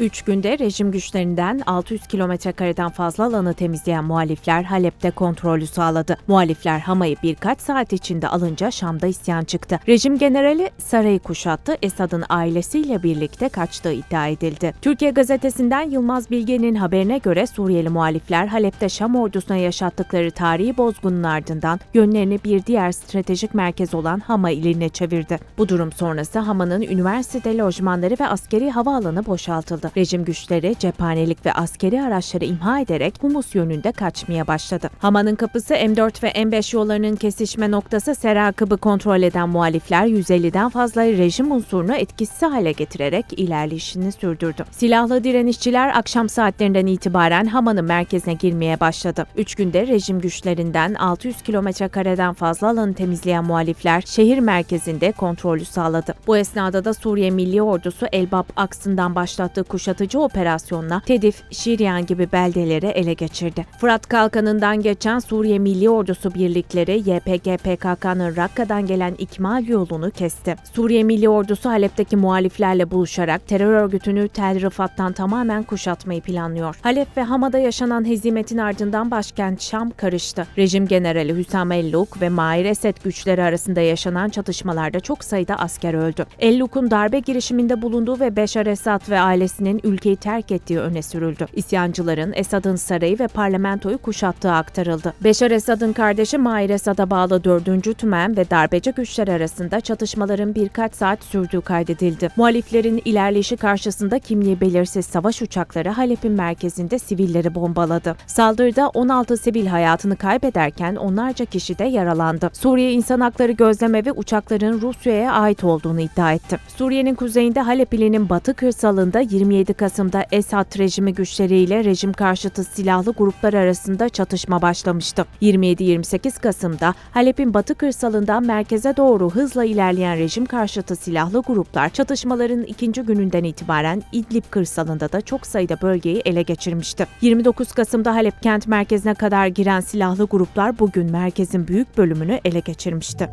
Üç günde rejim güçlerinden 600 kilometre kareden fazla alanı temizleyen muhalifler Halep'te kontrolü sağladı. Muhalifler Hama'yı birkaç saat içinde alınca Şam'da isyan çıktı. Rejim generali sarayı kuşattı, Esad'ın ailesiyle birlikte kaçtığı iddia edildi. Türkiye gazetesinden Yılmaz Bilge'nin haberine göre Suriyeli muhalifler Halep'te Şam ordusuna yaşattıkları tarihi bozgunun ardından yönlerini bir diğer stratejik merkez olan Hama iline çevirdi. Bu durum sonrası Hama'nın üniversite lojmanları ve askeri havaalanı boşaltıldı. Rejim güçleri cephanelik ve askeri araçları imha ederek Humus yönünde kaçmaya başladı. Hama'nın kapısı M4 ve M5 yollarının kesişme noktası Serakıb'ı kontrol eden muhalifler 150'den fazla rejim unsurunu etkisiz hale getirerek ilerleyişini sürdürdü. Silahlı direnişçiler akşam saatlerinden itibaren Hama'nın merkezine girmeye başladı. Üç günde rejim güçlerinden 600 kilometre kareden fazla alanı temizleyen muhalifler şehir merkezinde kontrolü sağladı. Bu esnada da Suriye Milli Ordusu Elbap aksından başlattığı kuşatıcı operasyonla Tedif, Şiryan gibi beldeleri ele geçirdi. Fırat Kalkanı'ndan geçen Suriye Milli Ordusu birlikleri YPG PKK'nın Rakka'dan gelen ikmal yolunu kesti. Suriye Milli Ordusu Halep'teki muhaliflerle buluşarak terör örgütünü Tel Rıfat'tan tamamen kuşatmayı planlıyor. Halep ve Hama'da yaşanan hezimetin ardından başkent Şam karıştı. Rejim generali Hüsam Elluk ve Mahir Esed güçleri arasında yaşanan çatışmalarda çok sayıda asker öldü. Elluk'un darbe girişiminde bulunduğu ve Beşar Esad ve ailesinin ülkeyi terk ettiği öne sürüldü. İsyancıların Esad'ın sarayı ve parlamentoyu kuşattığı aktarıldı. Beşar Esad'ın kardeşi Mahir Esad'a bağlı 4. Tümen ve darbeci güçler arasında çatışmaların birkaç saat sürdüğü kaydedildi. Muhaliflerin ilerleyişi karşısında kimliği belirsiz savaş uçakları Halep'in merkezinde sivilleri bombaladı. Saldırıda 16 sivil hayatını kaybederken onlarca kişi de yaralandı. Suriye İnsan Hakları Gözlemevi uçakların Rusya'ya ait olduğunu iddia etti. Suriye'nin kuzeyinde Halep ilinin batı kırsalında 27 Kasım'da Esad rejimi güçleriyle rejim karşıtı silahlı gruplar arasında çatışma başlamıştı. 27-28 Kasım'da Halep'in batı kırsalından merkeze doğru hızla ilerleyen rejim karşıtı silahlı gruplar çatışmaların ikinci gününden itibaren İdlib kırsalında da çok sayıda bölgeyi ele geçirmişti. 29 Kasım'da Halep kent merkezine kadar giren silahlı gruplar bugün merkezin büyük bölümünü ele geçirmişti.